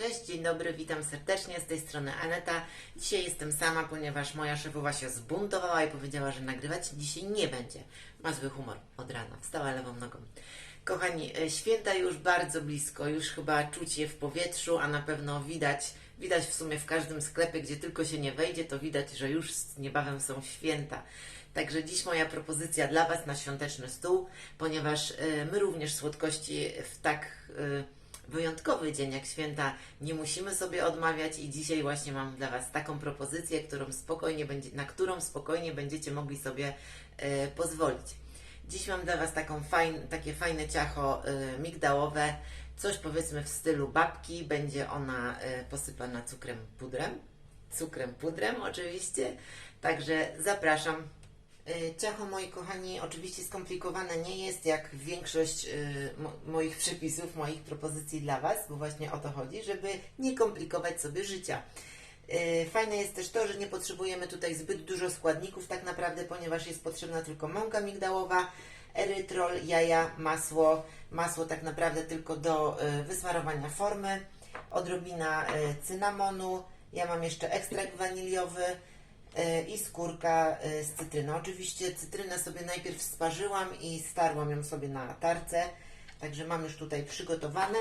Cześć, dzień dobry, witam serdecznie, z tej strony Aneta. Dzisiaj jestem sama, ponieważ moja szefowa się zbuntowała i powiedziała, że nagrywać dzisiaj nie będzie. Ma zły humor od rana, wstała lewą nogą. Kochani, e, święta już bardzo blisko, już chyba czuć je w powietrzu, a na pewno widać, widać w sumie w każdym sklepie, gdzie tylko się nie wejdzie, to widać, że już niebawem są święta. Także dziś moja propozycja dla Was na świąteczny stół, ponieważ e, my również słodkości w tak e, wyjątkowy dzień jak święta. Nie musimy sobie odmawiać i dzisiaj właśnie mam dla Was taką propozycję, którą spokojnie będzie, na którą spokojnie będziecie mogli sobie e, pozwolić. Dziś mam dla Was taką fajn, takie fajne ciacho e, migdałowe, coś powiedzmy w stylu babki, będzie ona e, posypana cukrem pudrem, cukrem pudrem oczywiście, także zapraszam Ciacho, moi kochani, oczywiście skomplikowane nie jest, jak większość mo- moich przepisów, moich propozycji dla Was, bo właśnie o to chodzi, żeby nie komplikować sobie życia. Y, Fajne jest też to, że nie potrzebujemy tutaj zbyt dużo składników, tak naprawdę, ponieważ jest potrzebna tylko mąka migdałowa, erytrol, jaja, masło. Masło tak naprawdę tylko do wysmarowania formy, odrobina cynamonu. Ja mam jeszcze ekstrakt waniliowy i skórka y, z cytryny. Oczywiście cytrynę sobie najpierw sparzyłam i starłam ją sobie na tarce, także mam już tutaj przygotowane.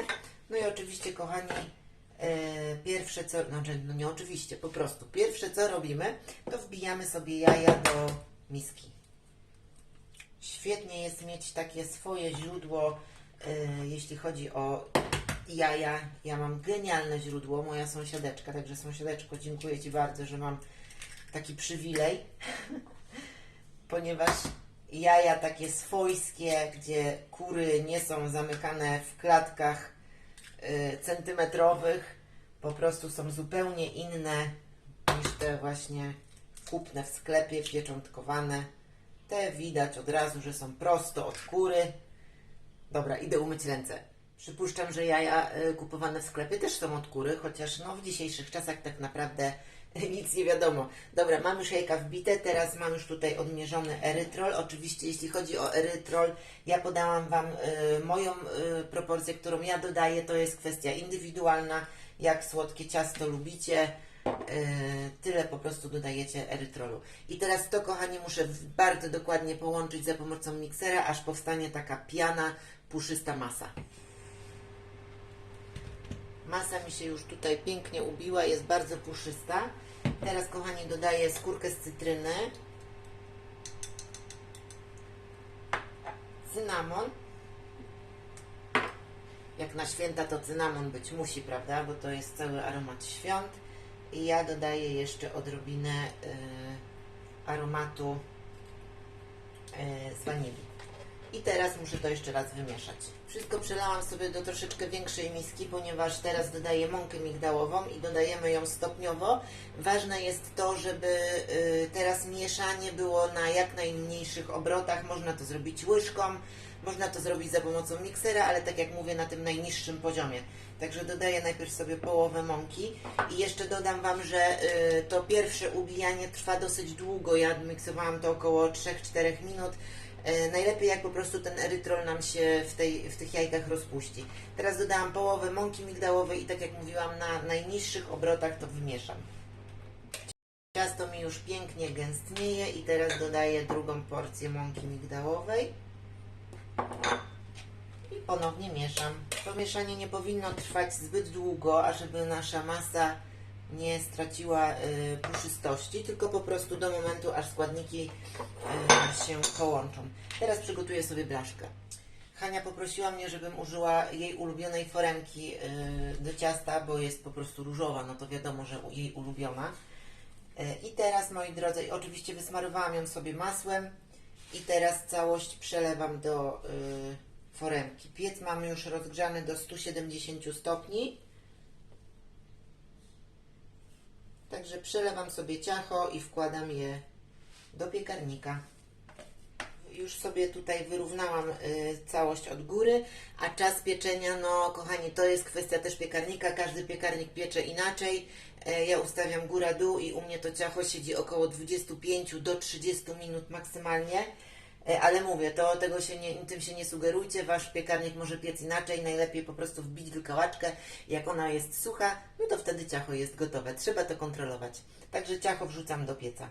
No i oczywiście, kochani, y, pierwsze co, znaczy, no nie oczywiście, po prostu, pierwsze co robimy, to wbijamy sobie jaja do miski. Świetnie jest mieć takie swoje źródło, jeśli chodzi o jaja. Ja mam genialne źródło, moja sąsiadeczka, także sąsiadeczko, dziękuję Ci bardzo, że mam taki przywilej, ponieważ jaja takie swojskie, gdzie kury nie są zamykane w klatkach y, centymetrowych, po prostu są zupełnie inne niż te właśnie kupne w sklepie, pieczątkowane. Te widać od razu, że są prosto od kury. Dobra, idę umyć ręce. Przypuszczam, że jaja y, kupowane w sklepie też są od kury, chociaż no, w dzisiejszych czasach tak naprawdę nic nie wiadomo. Dobra, mam już jajka wbite, teraz mam już tutaj odmierzony erytrol. Oczywiście, jeśli chodzi o erytrol, ja podałam Wam y, moją y, proporcję, którą ja dodaję. To jest kwestia indywidualna. Jak słodkie ciasto lubicie, tyle po prostu dodajecie erytrolu. I teraz to, kochani, muszę bardzo dokładnie połączyć za pomocą miksera, aż powstanie taka piana, puszysta masa. Masa mi się już tutaj pięknie ubiła, jest bardzo puszysta. Teraz, kochani, dodaję skórkę z cytryny, cynamon. Jak na święta to cynamon być musi, prawda? Bo to jest cały aromat świąt. I ja dodaję jeszcze odrobinę y, aromatu y, z wanilii. I teraz muszę to jeszcze raz wymieszać. Wszystko przelałam sobie do troszeczkę większej miski, ponieważ teraz dodaję mąkę migdałową i dodajemy ją stopniowo. Ważne jest to, żeby y, teraz mieszanie było na jak najmniejszych obrotach. Można to zrobić łyżką, można to zrobić za pomocą miksera, ale tak jak mówię, na tym najniższym poziomie. Także dodaję najpierw sobie połowę mąki i jeszcze dodam Wam, że y, to pierwsze ubijanie trwa dosyć długo. Ja miksowałam to około 3-4 minut. E, Najlepiej jak po prostu ten erytrol nam się w, tej, w tych jajkach rozpuści. Teraz dodałam połowę mąki migdałowej i tak jak mówiłam, na najniższych obrotach to wymieszam. Ciasto mi już pięknie gęstnieje i teraz dodaję drugą porcję mąki migdałowej. I ponownie mieszam. To mieszanie nie powinno trwać zbyt długo, ażeby nasza masa nie straciła y, puszystości, tylko po prostu do momentu, aż składniki y, się połączą. Teraz przygotuję sobie blaszkę. Hania poprosiła mnie, żebym użyła jej ulubionej foremki y, do ciasta, bo jest po prostu różowa, no to wiadomo, że jej ulubiona. I teraz, moi drodzy, oczywiście wysmarowałam ją sobie masłem i teraz całość przelewam do foremki. Piec mamy już rozgrzany do 170 stopni. Także przelewam sobie ciacho i wkładam je do piekarnika. Już sobie tutaj wyrównałam y, całość od góry, a czas pieczenia, no kochani, to jest kwestia też piekarnika. Każdy piekarnik piecze inaczej. E, ja ustawiam góra-dół i u mnie to ciacho siedzi około 25 do 30 minut maksymalnie. E, Ale mówię, to tego się nie, tym się nie sugerujcie, wasz piekarnik może piec inaczej, najlepiej po prostu wbić wykałaczkę, jak ona jest sucha, no to wtedy ciacho jest gotowe, trzeba to kontrolować. Także ciacho wrzucam do pieca.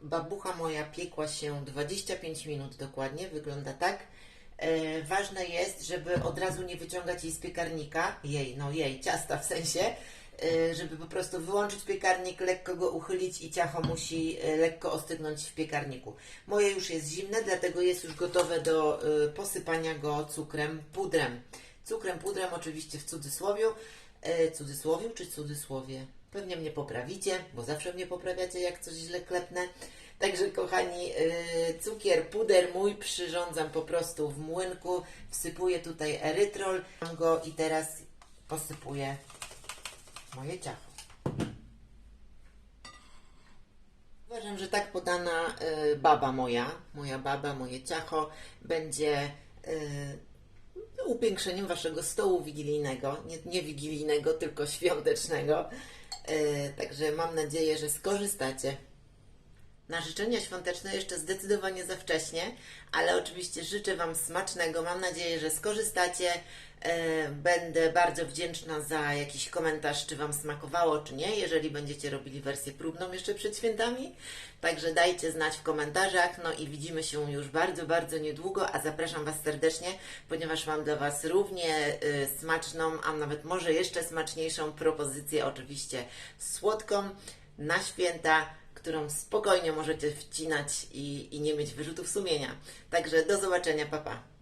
Babucha moja piekła się 25 minut dokładnie, wygląda tak. E, ważne jest, żeby od razu nie wyciągać jej z piekarnika, jej, no jej, ciasta w sensie, żeby po prostu wyłączyć piekarnik, lekko go uchylić i ciacho musi e, lekko ostygnąć w piekarniku. Moje już jest zimne, dlatego jest już gotowe do e, posypania go cukrem, pudrem. Cukrem, pudrem oczywiście w cudzysłowiu, e, cudzysłowiu czy cudzysłowie? Pewnie mnie poprawicie, bo zawsze mnie poprawiacie, jak coś źle klepnę. Także kochani, cukier, puder mój przyrządzam po prostu w młynku. Wsypuję tutaj erytrol go i teraz posypuję moje ciacho. Uważam, że tak podana y, baba moja, moja baba, moje ciacho będzie y, upiększeniem waszego stołu wigilijnego. Nie, nie wigilijnego, tylko świątecznego. Y, także mam nadzieję, że skorzystacie. Na życzenia świąteczne jeszcze zdecydowanie za wcześnie, ale oczywiście życzę Wam smacznego. Mam nadzieję, że skorzystacie. E, Będę bardzo wdzięczna za jakiś komentarz, czy Wam smakowało, czy nie, jeżeli będziecie robili wersję próbną jeszcze przed świętami. Także dajcie znać w komentarzach. No i widzimy się już bardzo, bardzo niedługo, a zapraszam Was serdecznie, ponieważ mam dla Was równie y, smaczną, a nawet może jeszcze smaczniejszą propozycję, oczywiście słodką na święta którą spokojnie możecie wcinać i, i nie mieć wyrzutów sumienia. Także do zobaczenia, papa. Pa.